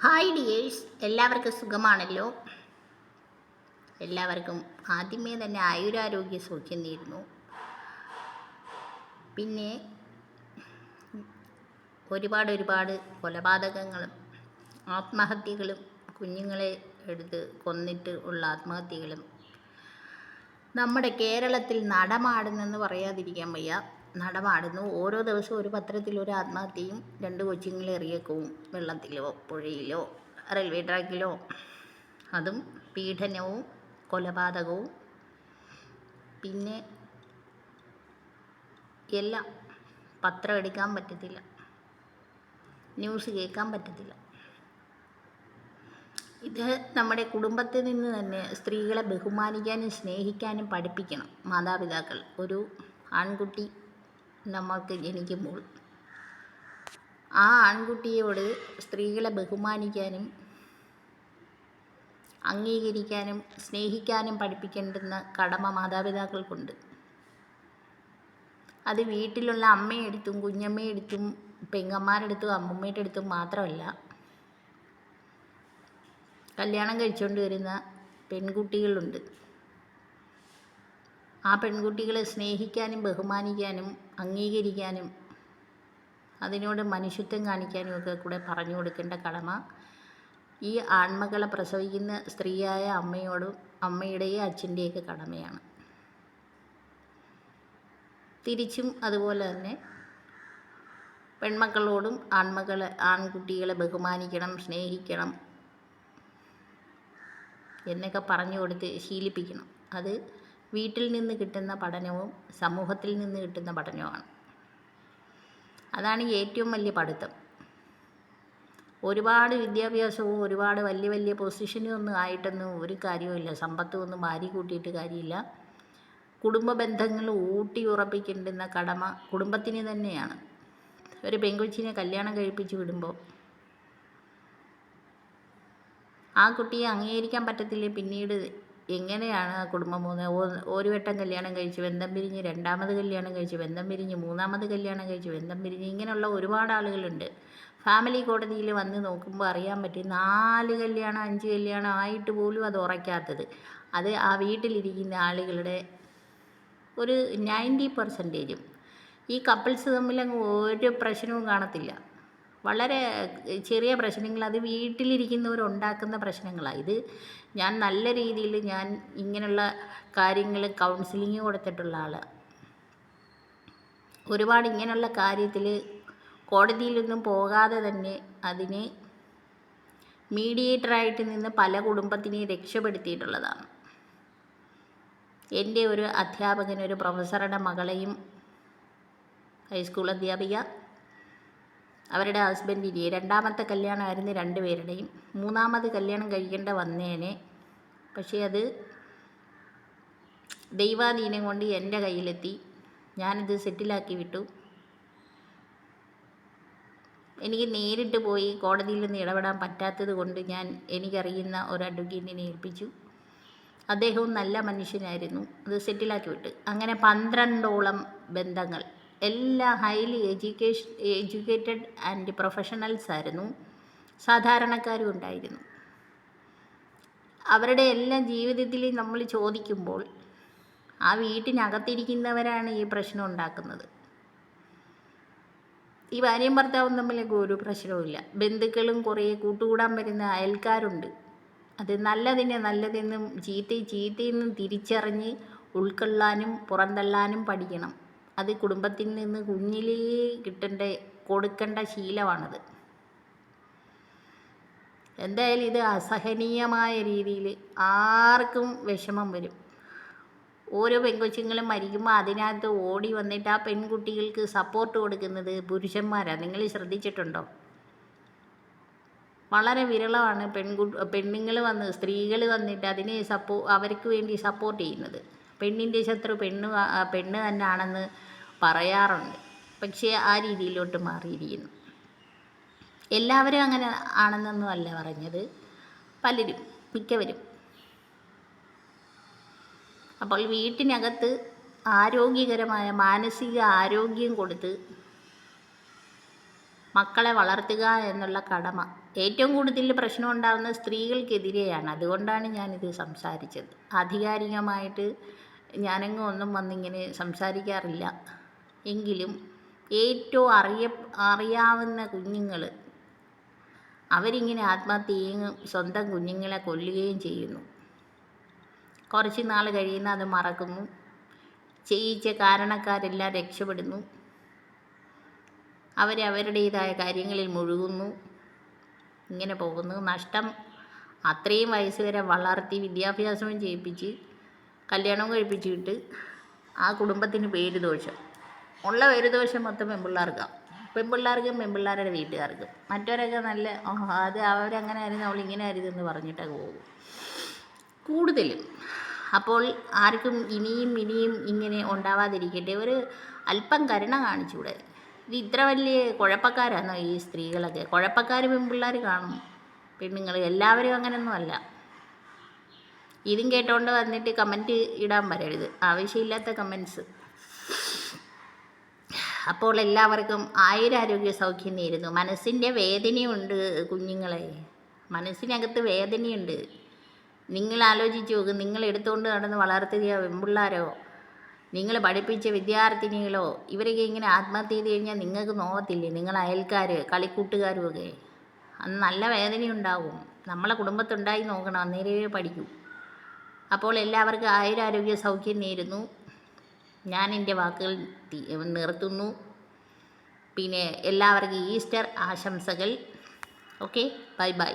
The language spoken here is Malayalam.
ഹായ് ഡിയേഴ്സ് എല്ലാവർക്കും സുഖമാണല്ലോ? എല്ലാവർക്കും ആദ്യമേ തന്നെ ആയുരാരോഗ്യ സൗഖ്യം നേരുന്നു. പിന്നെ ഒരുപാട് ഒരുപാട് കൊലപാതകങ്ങളും ആത്മഹത്യകളും കുഞ്ഞുങ്ങളെ എടുത്ത് കൊന്നിട്ട് ഉള്ള ആത്മഹത്യകളും നമ്മുടെ കേരളത്തിൽ നടമാടുന്നെന്ന് പറയാതിരിക്കാൻ വയ്യ. നടമാടുന്നു. ഓരോ ദിവസവും ഒരു പത്രത്തിൽ ഒരു ആത്മഹത്യയും രണ്ട് കൊച്ചുങ്ങൾ എറിയക്കവും വെള്ളത്തിലോ പുഴയിലോ റെയിൽവേ ട്രാക്കിലോ. അതും പീഡനവും കൊലപാതകവും. പിന്നെ എല്ലാം പത്രം എടുക്കാൻ പറ്റത്തില്ല. ന്യൂസ് കേൾക്കാൻ പറ്റത്തില്ല. ഇത് നമ്മുടെ കുടുംബത്തിൽ നിന്ന് തന്നെ സ്ത്രീകളെ ബഹുമാനിക്കാനും സ്നേഹിക്കാനും പഠിപ്പിക്കണം മാതാപിതാക്കൾ. ഒരു ആൺകുട്ടി നമ്മൾക്ക് ജനിക്കുമ്പോൾ. ആ ആൺകുട്ടിയോട് സ്ത്രീകളെ ബഹുമാനിക്കാനും അംഗീകരിക്കാനും സ്നേഹിക്കാനും പഠിപ്പിക്കേണ്ടുന്ന കടമ മാതാപിതാക്കൾക്കുണ്ട്. അത് വീട്ടിലുള്ള അമ്മയെടുത്തും കുഞ്ഞമ്മയെടുത്തും പെങ്ങന്മാരെടുത്തും അമ്മമ്മയുടെ അടുത്തും മാത്രമല്ല. കല്യാണം കഴിച്ചുകൊണ്ട് വരുന്ന പെൺകുട്ടികളുണ്ട്. ആ പെൺകുട്ടികളെ സ്നേഹിക്കാനും ബഹുമാനിക്കാനും അംഗീകരിക്കാനും അതിനോട് മനുഷ്യത്വം കാണിക്കാനും ഒക്കെ കൂടെ പറഞ്ഞു കൊടുക്കേണ്ട കടമ ഈ ആൺമകളെ പ്രസവിക്കുന്ന സ്ത്രീയായ അമ്മയോടും അമ്മയുടെയും അച്ഛന്റെയൊക്കെ കടമയാണ്. തിരിച്ചും അതുപോലെ തന്നെ പെൺമക്കളോടും ആൺമക്കളെ ആൺകുട്ടികളെ ബഹുമാനിക്കണം സ്നേഹിക്കണം എന്നൊക്കെ പറഞ്ഞു കൊടുത്ത് ശീലിപ്പിക്കണം. അത് വീട്ടിൽ നിന്ന് കിട്ടുന്ന പഠനവും സമൂഹത്തിൽ നിന്ന് കിട്ടുന്ന പഠനവുമാണ്. അതാണ് ഏറ്റവും വലിയ പഠിത്തം. ഒരുപാട് വിദ്യാഭ്യാസവും ഒരുപാട് വലിയ വലിയ പൊസിഷനും ഒന്നും ആയിട്ടൊന്നും ഒരു കാര്യവുമില്ല സമ്പത്തും ഒന്നും വാരി കൂട്ടിയിട്ട് കാര്യമില്ല. കുടുംബ ബന്ധങ്ങൾ ഊട്ടി ഉറപ്പിക്കേണ്ടുന്ന കടമ കുടുംബത്തിന് തന്നെയാണ്. ഒരു പെൺകൊച്ചിനെ കല്യാണം കഴിപ്പിച്ച് വിടുമ്പോൾ ആ കുട്ടിയെ അംഗീകരിക്കാൻ പറ്റത്തില്ലേ? പിന്നീട് എങ്ങനെയാണ് ആ കുടുംബം പോകുന്നത്? ഒരു വട്ടം കല്യാണം കഴിച്ച് ബന്ധം പിരിഞ്ഞ് രണ്ടാമത് കല്യാണം കഴിച്ച് ബന്ധം പിരിഞ്ഞ് മൂന്നാമത് കല്യാണം കഴിച്ച് ബന്ധം പിരിഞ്ഞ് ഇങ്ങനെയുള്ള ഒരുപാട് ആളുകളുണ്ട്. ഫാമിലി കോടതിയിൽ വന്ന് നോക്കുമ്പോൾ അറിയാൻ പറ്റും നാല് കല്യാണം അഞ്ച് കല്യാണം ആയിട്ട് പോലും അത് ഉറയ്ക്കാത്തത്. അത് ആ വീട്ടിലിരിക്കുന്ന ആളുകളുടെ ഒരു നയന്റി പെർസെന്റേജും. ഈ കപ്പിൾസ് തമ്മിൽ ഒരു പ്രശ്നവും കാണത്തില്ല. വളരെ ചെറിയ പ്രശ്നങ്ങൾ അത് വീട്ടിലിരിക്കുന്നവരുണ്ടാക്കുന്ന പ്രശ്നങ്ങളാണ്. ഇത് ഞാൻ നല്ല രീതിയിൽ ഞാൻ ഇങ്ങനെയുള്ള കാര്യങ്ങൾ കൗൺസിലിംഗ് കൊടുത്തിട്ടുള്ള ആൾ ഒരുപാട് ഇങ്ങനെയുള്ള കാര്യത്തിൽ കോടതിയിലൊന്നും പോകാതെ തന്നെ അതിനെ മീഡിയേറ്ററായിട്ട് നിന്ന് പല കുടുംബത്തിനെയും രക്ഷപ്പെടുത്തിയിട്ടുള്ളതാണ്. എന്റെ ഒരു അധ്യാപകൻ ഒരു പ്രൊഫസറുടെ മകളെയും ഹൈസ്കൂൾ അധ്യാപിക അവരുടെ ഹസ്ബൻഡിന്റെ രണ്ടാമത്തെ കല്യാണമായിരുന്നു രണ്ടുപേരുടെയും. മൂന്നാമത് കല്യാണം കഴിക്കേണ്ട വന്നേനെ. പക്ഷേ അത് ദൈവാധീനം കൊണ്ട് എന്റെ കയ്യിലെത്തി. ഞാനിത് സെറ്റിലാക്കി വിട്ടു. എനിക്ക് നേരിട്ട് പോയി കോടതിയിൽ നിന്ന് ഇടപെടാൻ പറ്റാത്തത് കൊണ്ട് ഞാൻ എനിക്കറിയുന്ന ഒരു അഡ്വക്കേറ്റിനെ ഏൽപ്പിച്ചു. അദ്ദേഹവും നല്ല മനുഷ്യനായിരുന്നു. അത് സെറ്റിലാക്കി വിട്ട്. അങ്ങനെ പന്ത്രണ്ടോളം ബന്ധങ്ങൾ. എല്ലാ highly education educated and professionals ആയിരുന്നു. സാധാരണക്കാരും ഉണ്ടായിരുന്നു. അവരുടെ എല്ലാ ജീവിതത്തിൽ നമ്മൾ ചോദിക്കുമ്പോൾ ആ വീട്ടിനകത്തിരിക്കുന്നവരാണ് ഈ പ്രശ്നം ഉണ്ടാക്കുന്നത്. ഈ ഭാര്യയും ഭർത്താവും തമ്മിലൊക്കെ ഒരു പ്രശ്നവുമില്ല. ബന്ധുക്കളും കുറേ കൂട്ടുകൂടാൻ വരുന്ന അയൽക്കാരുണ്ട്. അത് നല്ലതിനെ നല്ലതെന്നും ചീത്ത ചീത്തയെന്നും തിരിച്ചറിഞ്ഞ് ഉൾക്കൊള്ളാനും പുറന്തള്ളാനും പഠിക്കണം. അത് കുടുംബത്തിൽ നിന്ന് കുഞ്ഞിലേ കിട്ടേണ്ട കൊടുക്കേണ്ട ശീലമാണത്. എന്തായാലും ഇത് അസഹനീയമായ രീതിയിൽ ആർക്കും വിഷമം വരും. ഓരോ പെൺകൊച്ചുങ്ങളും മരിക്കുമ്പോൾ അതിനകത്ത് ഓടി വന്നിട്ട് ആ പെൺകുട്ടികൾക്ക് സപ്പോർട്ട് കൊടുക്കുന്നത് പുരുഷന്മാരാണ് നിങ്ങൾ ശ്രദ്ധിച്ചിട്ടുണ്ടോ? വളരെ വിരളമാണ് പെൺകു പെണ്ണുങ്ങൾ വന്ന് സ്ത്രീകൾ വന്നിട്ട് അതിനെ സപ്പോ അവർക്ക് വേണ്ടി സപ്പോർട്ട് ചെയ്യുന്നത്. പെണ്ണിന്റെ ശത്രു പെണ്ണ് പെണ്ണ് തന്നെയാണെന്ന് പറയാറുണ്ട്. പക്ഷേ ആ രീതിയിലോട്ട് മാറിയിരിക്കുന്നു. എല്ലാവരും അങ്ങനെ ആണെന്നൊന്നും അല്ല പറഞ്ഞത്. പലരും മിക്കവരും. അപ്പോൾ വീട്ടിനകത്ത് ആരോഗ്യകരമായ മാനസിക ആരോഗ്യം കൊടുത്ത് മക്കളെ വളർത്തുക എന്നുള്ള കടമ. ഏറ്റവും കൂടുതൽ പ്രശ്നം ഉണ്ടാകുന്നത് സ്ത്രീകൾക്കെതിരെയാണ്. അതുകൊണ്ടാണ് ഞാനിത് സംസാരിച്ചത്. ആധികാരികമായിട്ട് ഞാനെങ്ങും ഒന്നും വന്നിങ്ങനെ സംസാരിക്കാറില്ല. എങ്കിലും ഏറ്റവും അറിയ അറിയാവുന്ന കുഞ്ഞുങ്ങൾ അവരിങ്ങനെ ആത്മഹത്യ ചെയ്യുകയും സ്വന്തം കുഞ്ഞുങ്ങളെ കൊല്ലുകയും ചെയ്യുന്നു. കുറച്ച് നാൾ കഴിയുന്ന അത് മറക്കുന്നു. ചെയ്യിച്ച കാരണക്കാരെല്ലാം രക്ഷപ്പെടുന്നു. അവർ അവരുടേതായ കാര്യങ്ങളിൽ മുഴുകുന്നു. ഇങ്ങനെ പോകുന്നു. നഷ്ടം അത്രയും വയസ്സ് വരെ വളർത്തി വിദ്യാഭ്യാസവും ചെയ്യിപ്പിച്ച് കല്യാണവും കഴിപ്പിച്ചിട്ട് ആ കുടുംബത്തിന് പേര് ദോഷം ഉള്ള പേര് ദോഷം മൊത്തം പെൺപിള്ളേർക്കാണ് പെൺപിള്ളേർക്കും പെൺപിള്ളേരുടെ വീട്ടുകാർക്കും. മറ്റവരൊക്കെ നല്ല "ആ, അത് അവരങ്ങനെ ആയിരുന്നു അവൾ ഇങ്ങനെ ആയിരുന്നു എന്ന് പറഞ്ഞിട്ടൊക്കെ പോകും. കൂടുതലും. അപ്പോൾ ആർക്കും ഇനിയും ഇനിയും ഇങ്ങനെ ഉണ്ടാവാതിരിക്കട്ടെ. ഒരു അല്പം കരുണ കാണിച്ചൂടെ. ഇത് ഇത്ര വലിയ കുഴപ്പക്കാരാണോ ഈ സ്ത്രീകളൊക്കെ? കുഴപ്പക്കാർ പെൺപിള്ളേർ കാണും. പെണ്ണുങ്ങൾ എല്ലാവരും അങ്ങനെയൊന്നും അല്ല. ഇതും കേട്ടോണ്ട് വന്നിട്ട് കമന്റ് ഇടാൻ വരരുത് ആവശ്യമില്ലാത്ത കമൻസ് അപ്പോൾ എല്ലാവർക്കും ആയുരാരോഗ്യ സൗഖ്യം നേരുന്നു മനസ്സിന്റെ വേദനയുണ്ട് കുഞ്ഞുങ്ങളെ. മനസ്സിനകത്ത് വേദനയുണ്ട്. നിങ്ങൾ ആലോചിച്ച് നോക്ക്. നിങ്ങൾ എടുത്തുകൊണ്ട് നടന്ന് വളർത്തിയ പെൺപിള്ളാരോ നിങ്ങൾ പഠിപ്പിച്ച വിദ്യാർത്ഥിനികളോ ഇവരൊക്കെ ഇങ്ങനെ ആത്മഹത്യ ചെയ്ത് കഴിഞ്ഞാൽ നിങ്ങൾക്ക് നോവത്തില്ലേ? നിങ്ങൾ അയൽക്കാർ കളിക്കൂട്ടുകാരും ഒക്കെ അന്ന് നല്ല വേദനയുണ്ടാകും നമ്മളെ കുടുംബത്തുണ്ടായി നോക്കണം. അന്നേരമേ പഠിക്കൂ. അപ്പോൾ എല്ലാവർക്കും ആയുരാരോഗ്യ സൗഖ്യം നേരുന്നു. ഞാൻ എന്റെ വാക്കുകൾ നിർത്തുന്നു. പിന്നെ എല്ലാവർക്കും ഈസ്റ്റർ ആശംസകൾ. Okay bye bye.